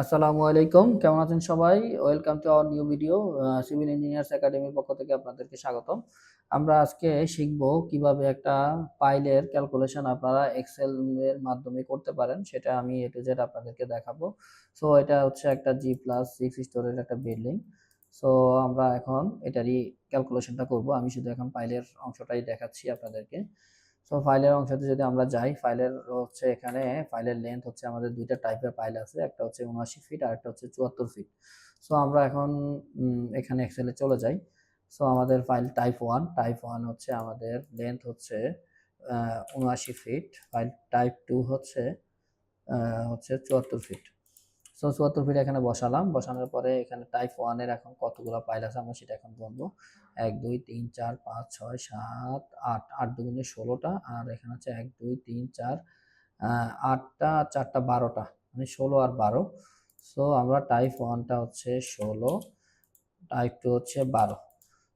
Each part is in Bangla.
আসসালামু আলাইকুম। কেমন আছেন সবাই? Welcome to our new video civil engineers একাডেমির পক্ষ থেকে আপনাদেরকে স্বাগতম। আমরা আজকে শিখব কীভাবে একটা ফাইলের ক্যালকুলেশন আপনারা এক্সেল এর মাধ্যমে করতে পারেন, সেটা আমি এ টু জেড আপনাদেরকে দেখাবো। সো এটা হচ্ছে একটা জি প্লাস সিক্স স্টোরের একটা বিল্ডিং সো আমরা এখন এটারই ক্যালকুলেশনটা করব। আমি শুধু এখন ফাইলের অংশটাই দেখাচ্ছি আপনাদেরকে। সো ফাইলের অংশতে যদি আমরা যাই ফাইলের হচ্ছে এখানে ফাইলের লেন্থ হচ্ছে আমাদের দুইটা টাইপের ফাইল আছে, একটা হচ্ছে উনআশি ফিট আর একটা হচ্ছে চুয়াত্তর ফিট সো আমরা এখন এখানে এক্সেলে চলে যাই। সো আমাদের file type one type one হচ্ছে আমাদের লেন্থ হচ্ছে উনআশি ফিট ফাইল টাইপ টু হচ্ছে হচ্ছে চুয়াত্তর ফিট সো চুয়াত্তর ফিট এখানে বসালাম। বসানোর পরে এখানে টাইপ ওয়ানের এখন কতগুলো ফাইল আছে আমরা সেটা এখন বলব। এক, দুই, তিন, চার, পাঁচ, ছয়, সাত, আট। আট দুগুণে ষোলোটা আর এখানে হচ্ছে এক, দুই, তিন, চার আটটা, চারটা, বারোটা। মানে ষোলো আর বারো। সো আমরা টাইপ ওয়ানটা হচ্ছে ষোলো টাইপ টু হচ্ছে বারো।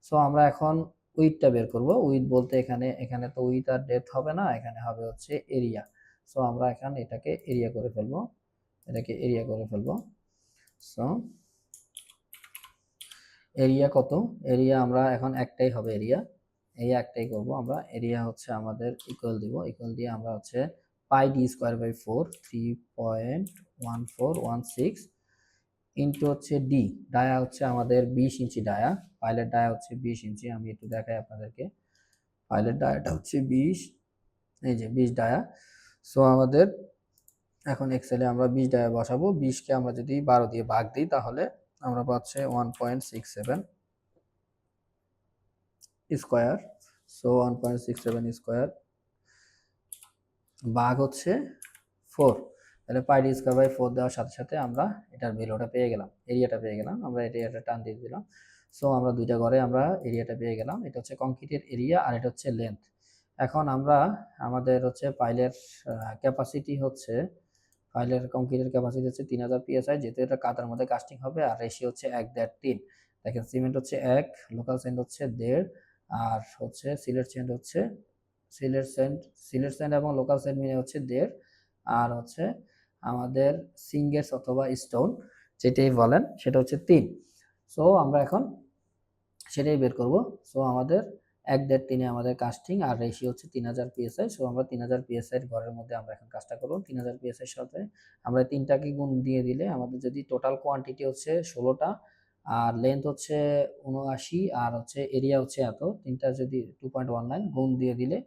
সো আমরা এখন উইথটা বের করব। উইথ বলতে এখানে এখানে তো উইথ আর ডেপথ হবে না, এখানে হবে হচ্ছে এরিয়া সো আমরা এখানে এটাকে এরিয়া করে ফেলব। এটাকে এরিয়া করে ফেলব। সো এরিয়া কত? এরিয়া আমরা এখন একটাই হবে এরিয়া এই একটাই করব আমরা। এরিয়া হচ্ছে আমাদের ইকুয়াল দিব। ইকুয়াল দিয়ে আমরা হচ্ছে pi d square by four three point one four one six into হচ্ছে ডি ডায়া হচ্ছে আমাদের বিশ ইঞ্চি ডায়া পাইলের ডায়া হচ্ছে বিশ ইঞ্চি। আমি একটু দেখাই আপনাদেরকে। পাইলের ডায়াটা হচ্ছে বিশ। এই যে বিশ ডায়া সো আমাদের এখন এক্সেলে আমরা বিশ ডায়া বসাবো। বিশকে আমরা যদি বারো দিয়ে ভাগ দিই, তাহলে আমরা পাচ্ছি one point six seven square so one point six seven square বাঘ হচ্ছে ফোর তাহলে পাই স্কোয়ার বাই ফোর দেওয়ার সাথে সাথে আমরা এটার ভ্যালুটা পেয়ে গেলাম। এরিয়াটা পেয়ে গেলাম। আমরা এরিয়াটা টান দিয়ে দিলাম। সো আমরা দুইটা ঘরে আমরা এরিয়াটা পেয়ে গেলাম। এটা হচ্ছে কংক্রিটের এরিয়া আর এটা হচ্ছে লেন্থ এখন আমরা আমাদের হচ্ছে পাইলের ক্যাপাসিটি হচ্ছে ফাইলের কংক্রিটের ক্যাপাসিটি হচ্ছে তিন হাজার পিএসআই যেহেতু এটা কাতার মধ্যে কাস্টিং হবে, আর রেশি হচ্ছে এক দেড় তিন। দেখেন সিমেন্ট হচ্ছে এক লোকাল সেন্ট হচ্ছে দেড়, আর হচ্ছে সিলেট সেন্ট হচ্ছে সিলেট সেন্ট সিলেট সেন্ট এবং লোকাল সেন্ট মিলে হচ্ছে দেড়, আর হচ্ছে আমাদের সিঙ্গেস অথবা স্টোন যেটাই বলেন, সেটা হচ্ছে তিন। সো আমরা এখন সেটাই বের করব। সো আমাদের এক দেড় তিনে আমাদের কাস্টিং আর রেশি হচ্ছে তিন হাজার পিএসআই সো আমরা তিন হাজার পিএসআই ঘরের মধ্যে আমরা এখন কাজটা করব। তিন হাজার পিএসআই সাথে আমরা তিনটাকে গুণ দিয়ে দিলে আমাদের যদি টোটাল কোয়ান্টিটি হচ্ছে ষোলোটা, আর লেন্থ হচ্ছে উনআশি আর হচ্ছে এরিয়া হচ্ছে এত, তিনটা যদি টু পয়েন্ট ওয়ান নাইন গুণ দিয়ে দিলে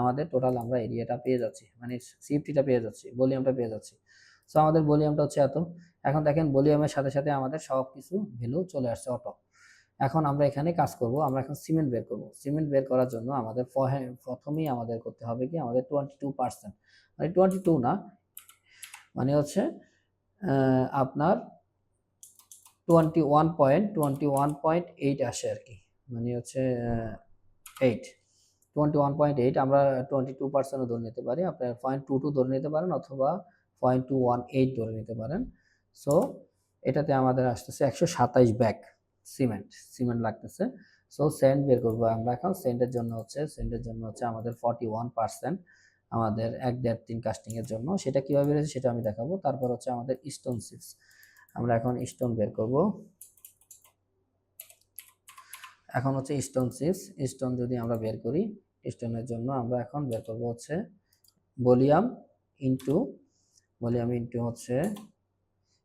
আমাদের টোটাল আমরা এরিয়াটা পেয়ে যাচ্ছি মানে সিফটিটা পেয়ে যাচ্ছি ভলিউমটা পেয়ে যাচ্ছি। সো আমাদের ভলিউমটা হচ্ছে এত। এখন দেখেন ভলিউমের সাথে সাথে আমাদের সব কিছু ভ্যালু চলে আসছে অটো এখন আমরা এখানে কাজ করব, আমরা এখন সিমেন্ট বের করব। সিমেন্ট বের করার জন্য আমাদের প্রথমেই আমাদের করতে হবে কি, আমাদের টোয়েন্টি টু পার্সেন্ট মানে টোয়েন্টি টু না মানে হচ্ছে আপনার twenty one point twenty one point eight আসে আর কি। মানে হচ্ছে eight twenty one point eight আমরা টোয়েন্টি টু পার্সেন্টও ধরে নিতে পারি আপনার পয়েন্ট টু টু ধরে নিতে পারেন অথবা পয়েন্ট টু ওয়ান এইট ধরে নিতে পারেন। সো এটাতে আমাদের আসতেছে একশো সাতাইশ ব্যাগ। সিমেন্ট সিমেন্ট লাগতেছে। সো সেন্ট বের করব আমরা এখন। সেন্টের জন্য হচ্ছে সেন্টের জন্য হচ্ছে আমাদের ফর্টি ওয়ান পার্সেন্ট আমাদের এক দেড় তিন কাস্টিংয়ের জন্য। সেটা কীভাবে বেড়েছে সেটা আমি দেখাবো। তারপর হচ্ছে আমাদের স্টোন সিক্স আমরা এখন স্টোন বের করব। এখন হচ্ছে স্টোন সিক্স স্টোন যদি আমরা বের করি স্টোনের জন্য আমরা এখন বের করব হচ্ছে ভলিউম ইন্টু ভলিউম ইন্টু হচ্ছে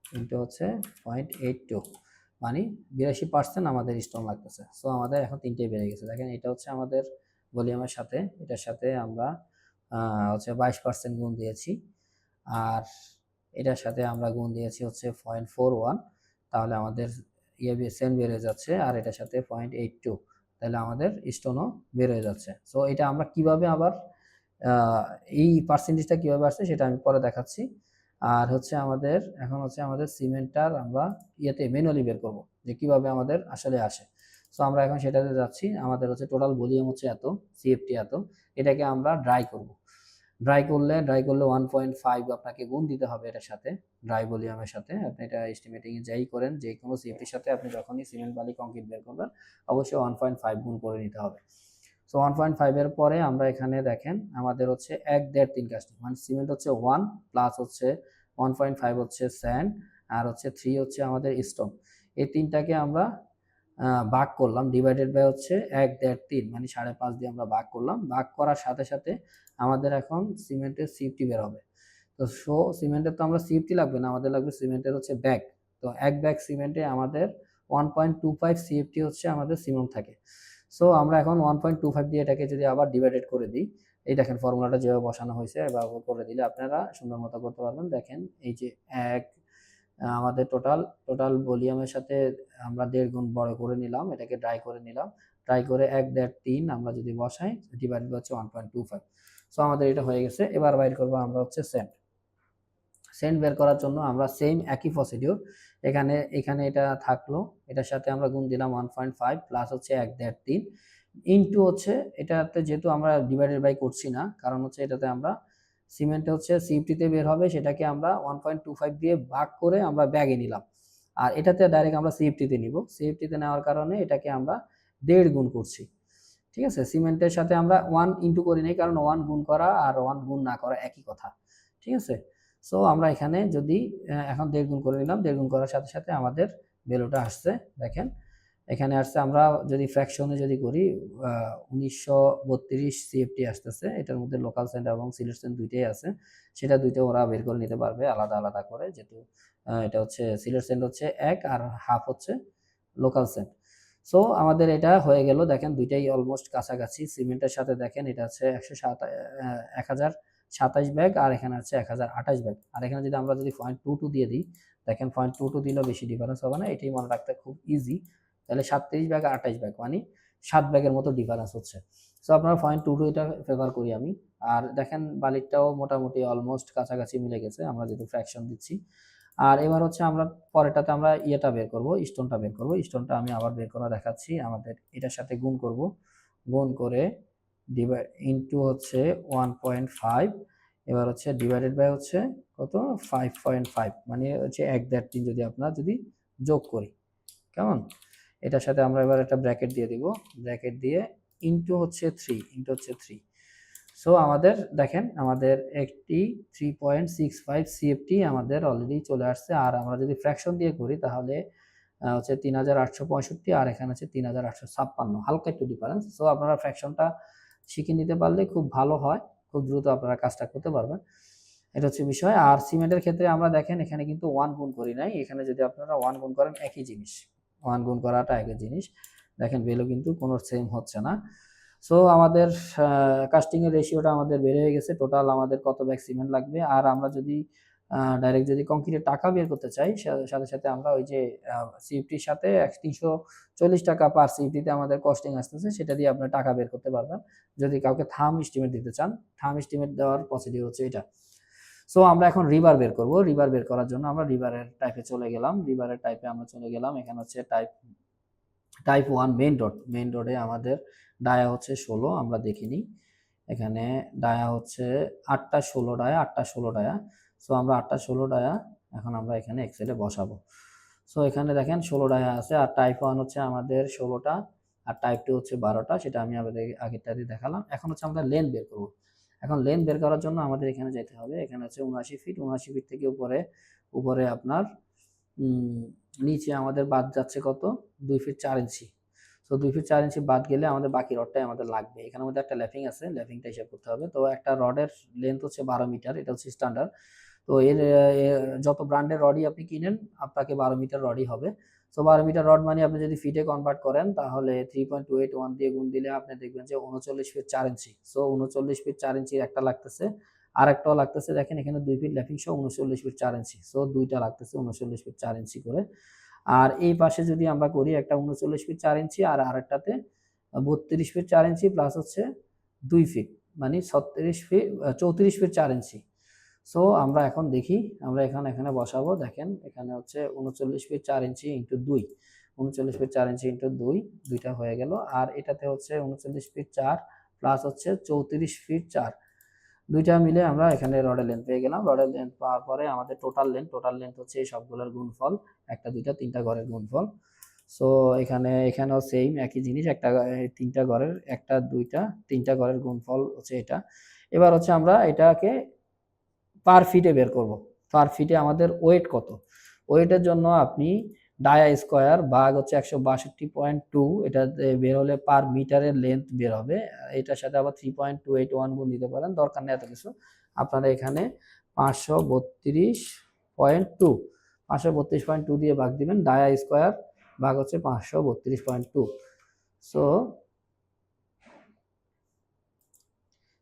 ইন্টু হচ্ছে পয়েন্ট এইট টু মানে বিরাশি পার্সেন্ট আমাদের স্টোন লাগতেছে। সো আমাদের এখন তিনটেই বেড়ে গেছে। দেখেন, এটা হচ্ছে আমাদের ভলিউমের সাথে, এটার সাথে আমরা হচ্ছে বাইশ পার্সেন্ট গুণ দিয়েছি। আর এটার সাথে আমরা গুণ দিয়েছি হচ্ছে পয়েন্ট ফোর ওয়ান তাহলে আমাদের ইয়ে সেন বেড়ে যাচ্ছে। আর এটার সাথে পয়েন্ট এইট টু তাহলে আমাদের স্টোনও বেড়ে যাচ্ছে। সো এটা আমরা কীভাবে আবার এই পার্সেন্টেজটা কীভাবে আসছে, সেটা আমি পরে দেখাচ্ছি। আর হচ্ছে আমাদের, এখন হচ্ছে আমাদের সিমেন্টটার আমরা ইয়েতে ম্যানুয়ালি বের করব যে কীভাবে আমাদের আসলে আসে। সো আমরা এখন সেটাতে যাচ্ছি, আমাদের হচ্ছে টোটাল ভলিউম হচ্ছে এত সিএফটি এত, এটাকে আমরা ড্রাই করব। ড্রাই করলে ড্রাই করলে ওয়ান পয়েন্ট ফাইভ আপনাকে গুণ দিতে হবে এটার সাথে ড্রাই ভলিউমের সাথে। আপনি এটা এস্টিমেটিংয়ে যাই করেন, যে কোনো সিএফটির সাথে আপনি যখনই সিমেন্ট বালি কংক্রিট বের করবেন, অবশ্যই ওয়ান পয়েন্ট ফাইভ গুণ করে নিতে হবে। সো ওয়ান পয়েন্ট ফাইভের পরে আমরা এখানে দেখেন আমাদের হচ্ছে এক দেড় তিন কাস্টিং মানে সিমেন্ট হচ্ছে ওয়ান প্লাস হচ্ছে ওয়ান পয়েন্ট ফাইভ হচ্ছে স্যান্ড আর হচ্ছে থ্রি হচ্ছে আমাদের স্টোন এই তিনটাকে আমরা ভাগ করলাম ডিভাইডেড বাই হচ্ছে এক দেড় তিন মানে সাড়ে পাঁচ দিয়ে আমরা ভাগ করলাম। ভাগ করার সাথে সাথে আমাদের এখন সিমেন্টের সিফটি বের হবে। তো সো সিমেন্টের তো আমরা সিফটি লাগবে না, আমাদের লাগবে সিমেন্টের হচ্ছে ব্যাগ তো, এক ব্যাগ সিমেন্টে আমাদের one point two five CFT হচ্ছে আমাদের সিমেন্ট থাকে। সো আমরা এখন ওয়ান পয়েন্ট টু ফাইভ দিয়ে এটাকে যদি আবার ডিভাইডেড করে দিই, এই দেখেন ফর্মুলাটা যেভাবে বসানো হয়েছে, এভাবে করে দিলে আপনারা সুন্দর মতো করতে পারবেন। দেখেন, এই যে এক, আমাদের টোটাল টোটাল ভলিউমের সাথে আমরা দেড় গুণ বড় করে নিলাম, এটাকে ড্রাই করে নিলাম। ড্রাই করে এক, দেড়, তিন আমরা যদি বসাই ডিভাইড হচ্ছে one point two five so আমাদের এটা হয়ে গেছে, এবার বাইর করব আমরা হচ্ছে সেন্ট সেন্ট বের করার জন্য আমরা সেম একই প্রসিডিউর এখানে এখানে এটা থাকল। এটার সাথে আমরা গুণ দিলাম ওয়ান পয়েন্ট ফাইভ প্লাস হচ্ছে এক, দেড়, তিন। ইনটু হচ্ছে এটাতে যেহেতু আমরা ডিভাইডেড বাই করছি না, কারণ হচ্ছে এটাতে আমরা সিমেন্টে হচ্ছে সিফটিতে বের হবে, সেটাকে আমরা ওয়ান পয়েন্ট টু ফাইভ দিয়ে ভাগ করে আমরা ব্যাগে নিলাম। আর এটাতে ডাইরেক্ট আমরা সিএফটিতে নিব। সিএফটিতে নেওয়ার কারণে এটাকে আমরা দেড় গুণ করছি। ঠিক আছে? সিমেন্টের সাথে আমরা ওয়ান ইন্টু করি নাই, কারণ ওয়ান গুণ করা আর ওয়ান গুণ না করা একই কথা। ঠিক আছে? সো আমরা এখানে যদি এখন দেড় গুণ করে নিলাম, দেড় গুণ করার সাথে সাথে আমাদের ভ্যালুটা আসছে, দেখেন। এখানে আসছে আমরা যদি ফ্র্যাকশনে যদি করি উনিশশো বত্রিশ সিএফটি আসতেছে, এটার মধ্যে লোকাল সেন্ট এবং সিলেট সেন্ট দুইটাই আছে, সেটা দুইটা ওরা বের করে নিতে পারবে আলাদা আলাদা করে, যেহেতু এটা হচ্ছে সিলেট সেন্ট হচ্ছে এক আর হাফ হচ্ছে লোকাল সেন্ট সো আমাদের এটা হয়ে গেল, দেখেন দুইটাই অলমোস্ট কাছাকাছি সিমেন্টের সাথে দেখেন এটা হচ্ছে একশো সাত এক হাজার সাতাশ ব্যাগ আর এখানে হচ্ছে এক হাজার আঠাশ ব্যাগ। আর এখানে যদি আমরা যদি পয়েন্ট টু টু দিয়ে দিই, দেখেন পয়েন্ট টু টু দিলেও বেশি ডিফারেন্স হবে না, এটাই মনে রাখতে খুব ইজি তাহলে সাতত্রিশ ব্যাগ আর আঠাশ ব্যাগ মানে সাত ব্যাগের মতো ডিফারেন্স হচ্ছে। সো আপনার পয়েন্ট টু টু এটা ফেভার করি আমি। আর দেখেন বালিরটাও মোটামুটি অলমোস্ট কাছাকাছি মিলে গেছে, আমরা যেহেতু ফ্র্যাকশন দিচ্ছি। আর এবার হচ্ছে আমরা পরেরটাতে আমরা ইয়েটা বের করব স্টোনটা বের করব। স্টোনটা আমি আবার বের করা দেখাচ্ছি, আমাদের এটার সাথে গুণ করব। গুণ করে ডিভাইড ইনটু হচ্ছে ওয়ান পয়েন্ট ফাইভ এবার হচ্ছে ডিভাইডেড বাই হচ্ছে কত? ফাইভ পয়েন্ট ফাইভ মানে হচ্ছে এক দেড় তিন যদি আপনার যদি যোগ করি, কেমন? এটার সাথে আমরা এবার একটা ব্র্যাকেট দিয়ে দিব ব্র্যাকেট দিয়ে ইনটু হচ্ছে থ্রি ইনটু হচ্ছে থ্রি সো আমাদের দেখেন, আমাদের একটি three point six five CFT আমাদের অলরেডি চলে আসছে, আর আমরা যদি ফ্র্যাকশন দিয়ে করি তাহলে হচ্ছে তিন হাজার আটশো পঁয়ষট্টি, আর এখানে হচ্ছে তিন হাজার আটশো ছাপ্পান্ন, হালকা একটু ডিফারেন্স সো আপনারা ফ্র্যাকশনটা শিখে নিতে পারলে খুব ভালো হয়, খুব দ্রুত আপনারা কাজটা করতে পারবেন। এটা হচ্ছে বিষয়। আর সিমেন্টের ক্ষেত্রে আমরা দেখেন এখানে কিন্তু ওয়ান গুণ করি নাই। এখানে যদি আপনারা ওয়ান গুণ করেন, একই জিনিস। ওয়ান গুণ করাটা একই জিনিস। দেখেন ভ্যালু কিন্তু কোনো সেম হচ্ছে না। সো আমাদের কাস্টিংয়ের রেশিওটা আমাদের বেড়ে হয়ে গেছে। টোটাল আমাদের কত ব্যাগ সিমেন্ট লাগবে? আর আমরা যদি ডাইরেক্ট যদি কংক্রিটের টাকা বের করতে চাই সাথে সাথে আমরা ওই যে সিএফটির সাথে তিনশো চল্লিশ টাকা পার সিএফটিতে আমাদের কস্টিং আসতেছে, সেটা দিয়ে আপনার টাকা বের করতে পারবেন। যদি কাউকে থাম এস্টিমেট দিতে চান থাম এস্টিমেট দেওয়ার প্রসিডিউর হচ্ছে এটা। সো আমরা এখন রিভার বের করব। রিভার বের করার জন্য আমরা রিভারের টাইপে চলে গেলাম। রিভারের টাইপে আমরা চলে গেলাম। এখানে হচ্ছে type type one main road main রোডে আমাদের ডায়া হচ্ছে ষোলো, আমরা দেখিনি এখানে ডায়া হচ্ছে আটটা ষোলো ডায়া, আটটা ষোলো ডায়া। সো আমরা আটটা ষোলো ডায়া এখন আমরা এখানে এক্সেলে বসাবো। সো এখানে দেখেন ষোলো ডায়া আছে আর টাইপ ওয়ান হচ্ছে আমাদের ষোলোটা আর টাইপ টু হচ্ছে বারোটা, সেটা আমি আমাদের আগেরটাতে দেখালাম। এখন হচ্ছে আমরা লেন বের করব। এখন লেন বের করার জন্য আমাদের এখানে যেতে হবে। এখানে হচ্ছে উনআশি ফিট উনআশি ফিট থেকে উপরে উপরে আপনার নিচে আমাদের বাদ যাচ্ছে কত? দুই ফিট চার ইঞ্চি। তো দুই ফিট চার ইঞ্চি বাদ গেলে আমাদের বাকি রডটাই আমাদের লাগবে। এখানে মধ্যে একটা ল্যাফিং আছে ল্যাফিংটা হিসাব করতে হবে। তো একটা রডের লেন্থ হচ্ছে বারো মিটার এটা হচ্ছে স্ট্যান্ডার্ড তো এর যত ব্র্যান্ডের রডই আপনি কিনেন, আপনাকে বারো মিটার রডই হবে। তো বারো মিটার রড মানে আপনি যদি ফিটে কনভার্ট করেন, তাহলে three point two eight one দিয়ে গুণ দিলে আপনি দেখবেন যে উনচল্লিশ ফিট চার ইঞ্চি সো উনচল্লিশ ফিট চার ইঞ্চির একটা লাগতেছে। আর একটাও লাগতেছে, দেখেন এখানে দুই ফিট ল্যাপিং সহ উনচল্লিশ ফিট চার ইঞ্চি সো দুইটা লাগতেছে উনচল্লিশ ফিট চার ইঞ্চি করে। আর এই পাশে যদি আমরা করি একটা উনচল্লিশ ফিট চার ইঞ্চি আর আরেকটাতে বত্রিশ ফিট চার ইঞ্চি প্লাস হচ্ছে দুই ফিট মানে ছত্রিশ ফিট চৌত্রিশ ফিট চার ইঞ্চি সো আমরা এখন দেখি, আমরা এখানে এখানে বসাবো। দেখেন, এখানে হচ্ছে উনচল্লিশ ফিট চার ইঞ্চি ইন্টু দুই। উনচল্লিশ ফিট চার ইঞ্চি ইন্টু দুই, দুইটা হয়ে গেল। আর এটাতে হচ্ছে উনচল্লিশ ফিট চার প্লাস হচ্ছে চৌত্রিশ ফিট চার। দুইটা মিলে আমরা এখানে রডের লেন্থ পেয়ে গেলাম। রডের লেন্থ পাওয়ার পরে আমাদের টোটাল লেন্থ টোটাল লেন্থ হচ্ছে এই সবগুলোর গুণফল। একটা, দুইটা, তিনটা ঘরের গুণফল। সো এখানে, এখানেও সেম একই জিনিস, একটা তিনটা ঘরের, একটা, দুইটা, তিনটা ঘরের গুণফল হচ্ছে এটা। এবার হচ্ছে আমরা এটাকে পার ফিটে বের করব। পার ফিটে আমাদের ওয়েট কত? ওয়েটের জন্য আপনি ডায়া স্কোয়ার ভাগ হচ্ছে একশো বাষট্টি পয়েন্ট টু এটা বের হলে পার মিটারের লেন্থ বের হবে। এটার সাথে আবার three point two eight one গুণ দিতে পারেন, দরকার নেই এত কিছু। আপনারা এখানে পাঁচশো বত্রিশ পয়েন্ট টু পাঁচশো বত্রিশ পয়েন্ট টু দিয়ে ভাগ দিবেন ডায়া স্কোয়ার ভাগ হচ্ছে পাঁচশো বত্রিশ পয়েন্ট টু সো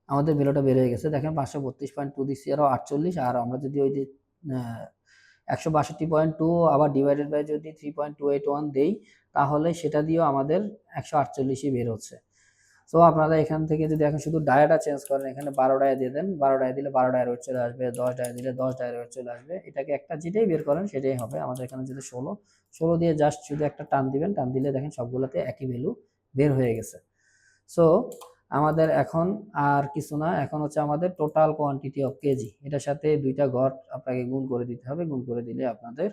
আমাদের ভ্যালুটা বের হয়ে গেছে। দেখেন পাঁচশো বত্রিশ পয়েন্ট টু দিচ্ছি আরও আটচল্লিশ, আর আমরা যদি ওই যে একশো বাষট্টি পয়েন্ট টু আবার ডিভাইডেড বাই যদি three point two eight one দেই, তাহলে সেটা দিয়েও আমাদের একশো আটচল্লিশই বের হচ্ছে। সো আপনারা এখান থেকে যদি এখন শুধু ডায়াটা চেঞ্জ করেন, এখানে বারো ডায়া দিয়ে দেন, বারো ডায়া দিলে বারো ওয়েট চলে আসবে, দশ ডায়া দিলে দশ ডায়ের ওয়েট চলে আসবে। এটাকে একটা যেটাই বের করেন, সেটাই হবে। আমাদের এখানে যদি ষোলো ষোলো দিয়ে জাস্ট শুধু একটা টান দিবেন, টান দিলে দেখেন সবগুলোতে একই ভ্যালু বের হয়ে গেছে। সো আমাদের এখন আর কিছু না, এখন হচ্ছে আমাদের টোটাল কোয়ান্টিটি অফ কেজি এটার সাথে দুইটা ঘর আপনাকে গুণ করে দিতে হবে, গুণ করে দিলে আপনাদের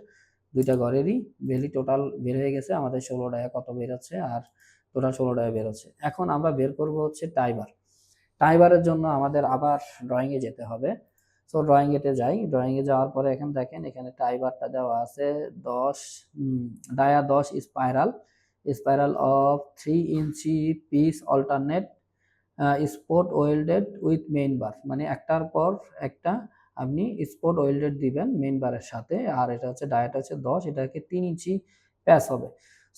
দুইটা ঘরেরই ভ্যালি টোটাল বের হয়ে গেছে। আমাদের ষোলো টাকা কত বের হচ্ছে? আর টোটাল ষোলো টাকা বের হচ্ছে। এখন আমরা বের করব হচ্ছে টাইবার টাইবারের জন্য আমাদের আবার ড্রয়িংয়ে যেতে হবে। সো ড্রয়িংয়েতে যাই। ড্রয়িংয়ে যাওয়ার পরে এখন দেখেন এখানে টাইবারটা দেওয়া আছে দশ ডায়া দশ spiral spiral of three inch piece alternate spot welded with main bar মানে একটার পর একটা আপনি স্পট ওয়েল্ডেড দিবেন মেইন বারের সাথে, আর এটা হচ্ছে ডায়েট হচ্ছে দশ, এটাকে তিন ইঞ্চি প্যাস হবে।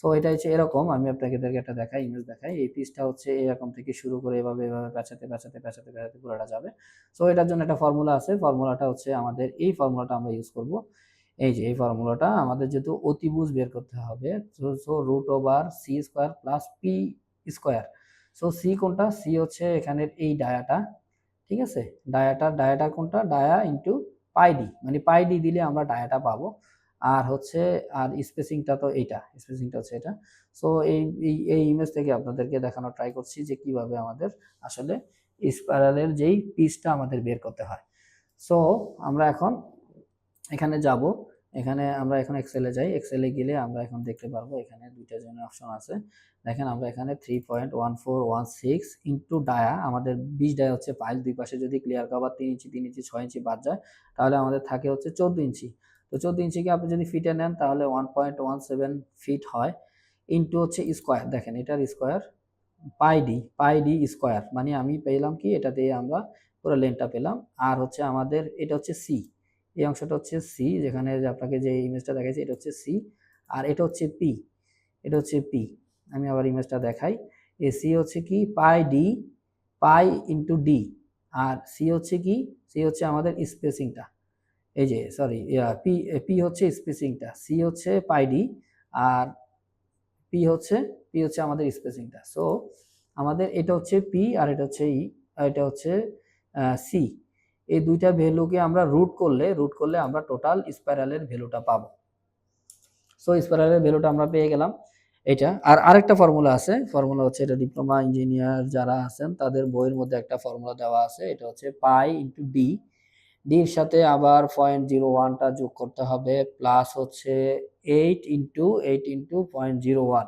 সো এটা হচ্ছে এরকম, আমি আপনাকে এদেরকে একটা দেখাই ইমেজ দেখাই, এই পিসটা হচ্ছে এরকম থেকে শুরু করে এভাবে এভাবে পেঁচাতে পেঁচাতে পেঁচাতে পেঁচাতে পুরোটা যাবে। সো এটার জন্য একটা ফর্মুলা আছে ফর্মুলাটা হচ্ছে আমাদের, এই ফর্মুলাটা আমরা ইউজ করব। এই যে, এই ফর্মুলাটা আমাদের যেহেতু অতিভুজ বের করতে হবে so root over c square plus p square so c কোনটা? সি হচ্ছে এখানের এই ডায়াটা, ঠিক আছে? ডায়াটা ডায়াটা কোনটা? ডায়া ইন্টু পাই ডি মানে পাই ডি দিলে আমরা ডায়াটা পাবো। আর হচ্ছে, আর স্পেসিংটা তো এইটা স্পেসিংটা হচ্ছে এটা। সো এই এই ইমেজ থেকে আপনাদেরকে দেখানো ট্রাই করছি যে কীভাবে আমাদের আসলে স্পাইরালের যেই পিসটা আমাদের বের করতে হয়। সো আমরা এখন এখানে যাব। এখানে আমরা এখন এক্সেলে যাই। এক্সেলে গেলে আমরা এখন দেখতে পারব এখানে দুইটা জন্য অপশন আছে। দেখেন আমরা এখানে three point one four one six into dia আমাদের বিশ ডায়া হচ্ছে পাইল দুই পাশে যদি ক্লিয়ার কভার তিন ইঞ্চি তিন ইঞ্চি, ছয় ইঞ্চি বাদ যায়, তাহলে আমাদের থাকে হচ্ছে চোদ্দ ইঞ্চি। তো চোদ্দ ইঞ্চিকে আপনি যদি ফিটে নেন, তাহলে one point one seven feet হয় ইন্টু হচ্ছে স্কোয়ার দেখেন এটার square pi d pi d square মানে আমি পেলাম কি, এটা দিয়ে আমরা পুরো লেনটা পেলাম। আর হচ্ছে আমাদের, এটা হচ্ছে সি এই অংশটা হচ্ছে সি যেখানে আপনাকে যে ইমেজটা দেখাইছি, এটা হচ্ছে সি আর এটা হচ্ছে পি এটা হচ্ছে পি আমি আবার ইমেজটা দেখাই। এ সি হচ্ছে কি? Pi D pi into D আর সি হচ্ছে কি? সি হচ্ছে আমাদের স্পেসিংটা এই যে সরি পি পি হচ্ছে স্পেসিংটা সি হচ্ছে পাই ডি আর পি হচ্ছে পি হচ্ছে আমাদের স্পেসিংটা সো আমাদের, এটা হচ্ছে পি আর এটা হচ্ছে ই আর এটা হচ্ছে সি এই দুইটা ভ্যালুকে আমরা রুট করলে রুট করলে আমরা টোটাল স্পাইরালের ভ্যালুটা পাবো। সো স্পাইরালের ভ্যালুটা আমরা পেয়ে গেলাম এটা আর আরেকটা ফর্মুলা আছে ফর্মুলা হচ্ছে এটা ডিপ্লোমা ইঞ্জিনিয়ার যারা আছেন, তাদের বইয়ের মধ্যে একটা ফর্মুলা দেওয়া আছে, এটা হচ্ছে পাই ইন্টু ডি ডির সাথে আবার পয়েন্ট জিরো ওয়ানটা যোগ করতে হবে প্লাস হচ্ছে eight into eight into point zero one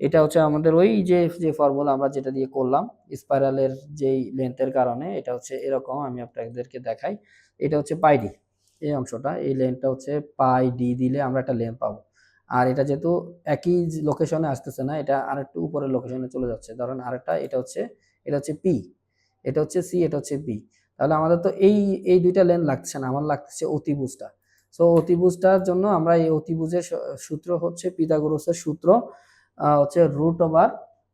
এটা হচ্ছে আমাদের ওই যে যে ফর্মুলা আমরা যেটা দিয়ে করলাম স্পাইরালের যেই লেন্থের কারণে, এটা হচ্ছে এরকম, আমি আপনাদেরকে দেখাই। এটা হচ্ছে পাইডি এই অংশটা, এই লেন্থটা হচ্ছে পাই ডি দিলে আমরা একটা লেন্থ পাবো। আর এটা যেহেতু একই লোকেশনে আসতেছে না, এটা আরেকটু উপরের লোকেশনে চলে যাচ্ছে। ধরেন আরেকটা, এটা হচ্ছে এটা হচ্ছে পি এটা হচ্ছে সি এটা হচ্ছে পি তাহলে আমাদের তো এই এই দুইটা লেন লাগছে না, আমার লাগতেছে অতিভুজটা। সো অতিভুজটার জন্য আমরা এই অতিভুজের সূত্র হচ্ছে পিতাগোরসের সূত্র। হচ্ছে রুট ওভার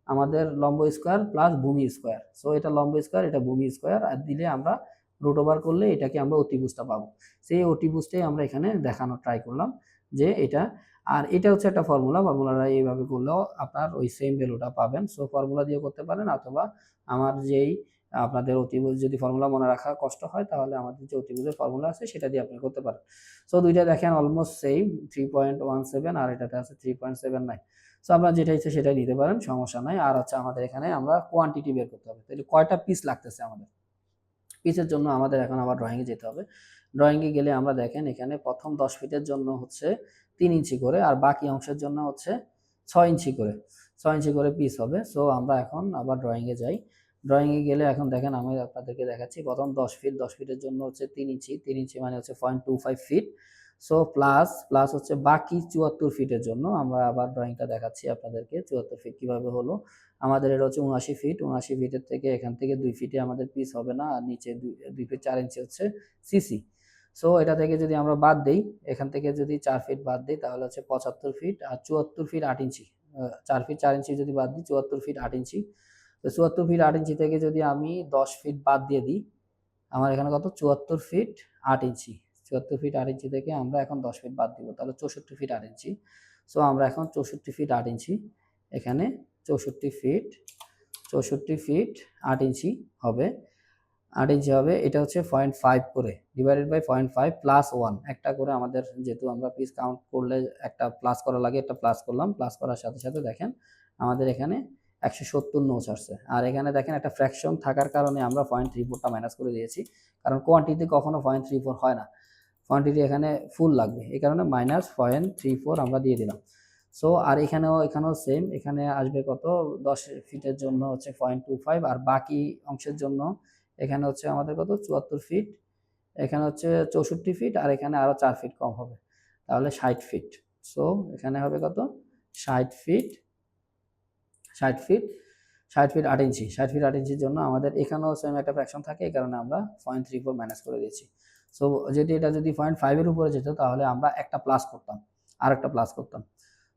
আমাদের লম্ব স্কোয়ার প্লাস ভূমি স্কোয়ার সো এটা লম্ব স্কোয়ার এটা ভূমি স্কোয়ার আর দিলে আমরা রুট ওভার করলে এটাকে আমরা অতিভুজটা পাবো। সেই অতিভুজটাই আমরা এখানে দেখানোর ট্রাই করলাম যে এটা, আর এটা হচ্ছে একটা ফর্মুলা ফর্মুলাটা এইভাবে করলেও আপনার ওই সেম ভ্যালুটা পাবেন। সো ফর্মুলা দিয়ে করতে পারেন, অথবা আমার যেই আপনাদের অতিভুজ, যদি ফর্মুলা মনে রাখা কষ্ট হয়, তাহলে আমাদের যে অতিভুজের ফর্মুলা আছে, সেটা দিয়ে আপনি করতে পারেন। সো দুইটা দেখেন almost same three point one seven আর এটাতে আছে three point seven nine so আপনার যেটা ইচ্ছে সেটাই নিতে পারেন, সমস্যা নাই। আর হচ্ছে আমাদের এখানে আমরা কোয়ান্টিটি বের করতে হবে। তাহলে কয়টা পিস লাগতেছে আমাদের? পিসের জন্য আমাদের এখন আবার ড্রয়িংয়ে যেতে হবে। ড্রয়িংয়ে গেলে আমরা দেখেন এখানে প্রথম দশ ফিটের জন্য হচ্ছে তিন ইঞ্চি করে, আর বাকি অংশের জন্য হচ্ছে ছয় ইঞ্চি করে। ছয় ইঞ্চি করে পিস হবে। সো আমরা এখন আবার ড্রয়িংয়ে যাই। ড্রয়িংয়ে গেলে এখন দেখেন আমি আপনাদেরকে দেখাচ্ছি, প্রথম দশ ফিট দশ ফিটের জন্য হচ্ছে তিন ইঞ্চি। তিন ইঞ্চি মানে হচ্ছে point two five feet so plus plus হচ্ছে বাকি চুয়াত্তর ফিটের জন্য আমরা আবার ড্রয়িংটা দেখাচ্ছি আপনাদেরকে, চুয়াত্তর ফিট কীভাবে হলো। আমাদের এটা হচ্ছে উনআশি ফিট উনআশি ফিটের থেকে এখান থেকে দুই ফিটে আমাদের পিস হবে না, আর নিচে দুই ফিট চার ইঞ্চি হচ্ছে সিসি সো এটা থেকে যদি আমরা বাদ দিই, এখান থেকে যদি চার ফিট বাদ দিই, তাহলে হচ্ছে পঁচাত্তর ফিট আর চুয়াত্তর ফিট আট ইঞ্চি চার ফিট চার ইঞ্চি যদি বাদ দিই, চুয়াত্তর ফিট আট ইঞ্চি তো চুয়াত্তর ফিট আট ইঞ্চি থেকে যদি আমি দশ ফিট বাদ দিয়ে দিই, আমার এখানে কত? চুয়াত্তর ফিট আট ইঞ্চি চুয়াত্তর ফিট আট ইঞ্চি থেকে আমরা এখন দশ ফিট বাদ দিব, তাহলে চৌষট্টি ফিট আট ইঞ্চি সো আমরা এখন চৌষট্টি ফিট আট ইঞ্চি এখানে চৌষট্টি ফিট চৌষট্টি ফিট আট ইঞ্চি হবে। আট ইঞ্চি হবে, এটা হচ্ছে পয়েন্ট ফাইভ করে divided by point five plus one একটা করে আমাদের যেহেতু আমরা পিস কাউন্ট করলে একটা প্লাস করা লাগে, একটা প্লাস করলাম। প্লাস করার সাথে সাথে দেখেন, আমাদের এখানে একশো সত্তর নোচ আসছে। আর এখানে দেখেন একটা ফ্র্যাকশন থাকার কারণে আমরা পয়েন্ট থ্রি ফোরটা মাইনাস করে দিয়েছি। কারণ কোয়ান্টিটি কখনো পয়েন্ট থ্রি ফোর হয় না। কোয়ান্টিটি এখানে ফুল লাগবে। এই কারণে মাইনাস পয়েন্ট থ্রি ফোর আমরা দিয়ে দিলাম। সো আর এখানেও এখানেও সেম এখানে আসবে কত? দশ ফিটের জন্য হচ্ছে পয়েন্ট টু ফাইভ আর বাকি অংশের জন্য এখানে হচ্ছে আমাদের কত? চুয়াত্তর ফিট এখানে হচ্ছে চৌষট্টি ফিট আর এখানে আরও চার ফিট কম হবে। তাহলে ষাট ফিট সো এখানে হবে কত? ষাট ফিট ষাট ফিট ষাট ফিট আট ইঞ্চি। ষাট ফিট আট ইঞ্চির জন্য আমাদের এখানেও সেম একটা ফ্র্যাকশন থাকে, এই কারণে আমরা পয়েন্ট থ্রি ফোর মাইনাস করে দিয়েছি। সো যদি এটা যদি পয়েন্ট ফাইভের উপরে যেত, তাহলে আমরা একটা প্লাস করতাম আর একটা প্লাস করতাম।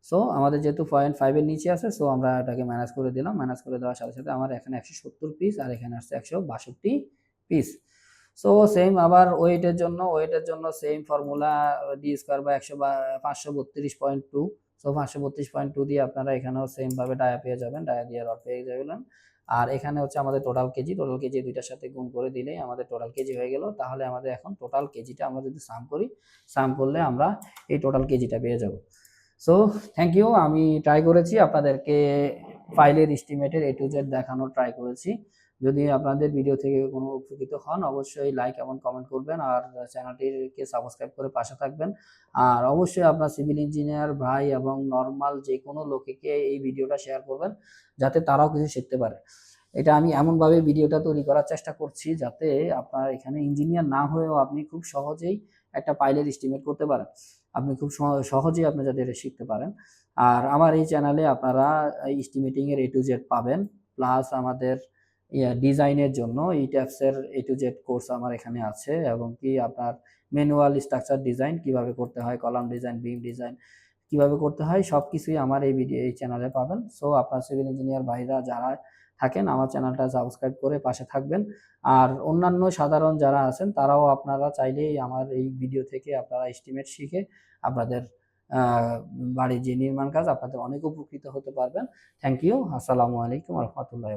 সো আমাদের যেহেতু পয়েন্ট ফাইভের নিচে আছে সো আমরা এটাকে মাইনাস করে দিলাম। মাইনাস করে দেওয়ার সাথে সাথে আমার এখানে একশো সত্তর পিস আর এখানে আসছে একশো বাষট্টি পিস সো সেম আবার ওয়েটের জন্য ওয়েটের জন্য সেম ফর্মুলা ডি স্কোয়ার বা একশো বা, পাঁচশো বত্রিশ পয়েন্ট টু সো পাঁচশো বত্রিশ পয়েন্ট টু দিয়ে আপনারা এখানেও সেমভাবে ডায়া পেয়ে যাবেন ডায়া দিয়ে রড পেয়ে যাবেন। আর এখানে হচ্ছে আমাদের টোটাল কেজি টোটাল কেজি দুইটার সাথে গুণ করে দিলেই আমাদের টোটাল কেজি হয়ে গেল। তাহলে আমাদের এখন টোটাল কেজিটা আমরা যদি সাম করি সাম করলে আমরা এই টোটাল কেজিটা পেয়ে যাব। সো থ্যাংক ইউ আমি ট্রাই করেছি, আপনাদেরকে ফাইলের এস্টিমেটের এ টু জেড দেখানোর ট্রাই করেছি। যদি আপনাদের ভিডিও থেকে কোনো উপকৃত হন, অবশ্যই লাইক এবং কমেন্ট করবেন আর চ্যানেলটিকে সাবস্ক্রাইব করে পাশে থাকবেন। আর অবশ্যই আপনার সিভিল ইঞ্জিনিয়ার ভাই এবং নর্মাল যে কোনো লোকেকে এই ভিডিওটা শেয়ার করবেন, যাতে তারাও কিছু শিখতে পারে। এটা আমি এমনভাবে ভিডিওটা তৈরি করার চেষ্টা করছি যাতে আপনার এখানে ইঞ্জিনিয়ার না হয়েও আপনি খুব সহজেই একটা পাইলের এস্টিমেট করতে পারেন। আপনি খুব সহ- সহজেই আপনি যাতে এটা শিখতে পারেন। আর আমার এই চ্যানেলে আপনারা এস্টিমেটিং এর এ টু জেড পাবেন প্লাস আমাদের ডিজাইনের জন্য এই ট্যাপসের এ টু জেড কোর্স আমার এখানে আছে এবং কি আপনার ম্যানুয়াল স্ট্রাকচার ডিজাইন কীভাবে করতে হয় কলাম ডিজাইন বিম ডিজাইন কীভাবে করতে হয় সব কিছুই আমার এই ভিডিও এই চ্যানেলে পাবেন। সো আপনার সিভিল ইঞ্জিনিয়ার ভাইরা যারা থাকেন, আমার চ্যানেলটা সাবস্ক্রাইব করে পাশে থাকবেন। আর অন্যান্য সাধারণ যারা আছেন, তারাও আপনারা চাইলেই আমার এই ভিডিও থেকে আপনারা এস্টিমেট শিখে আপনাদের বাড়ির যে নির্মাণ কাজ, আপনাদের অনেক উপকৃত হতে পারবেন। থ্যাংক ইউ আসসালামু আলাইকুম রহমতুল্লাহ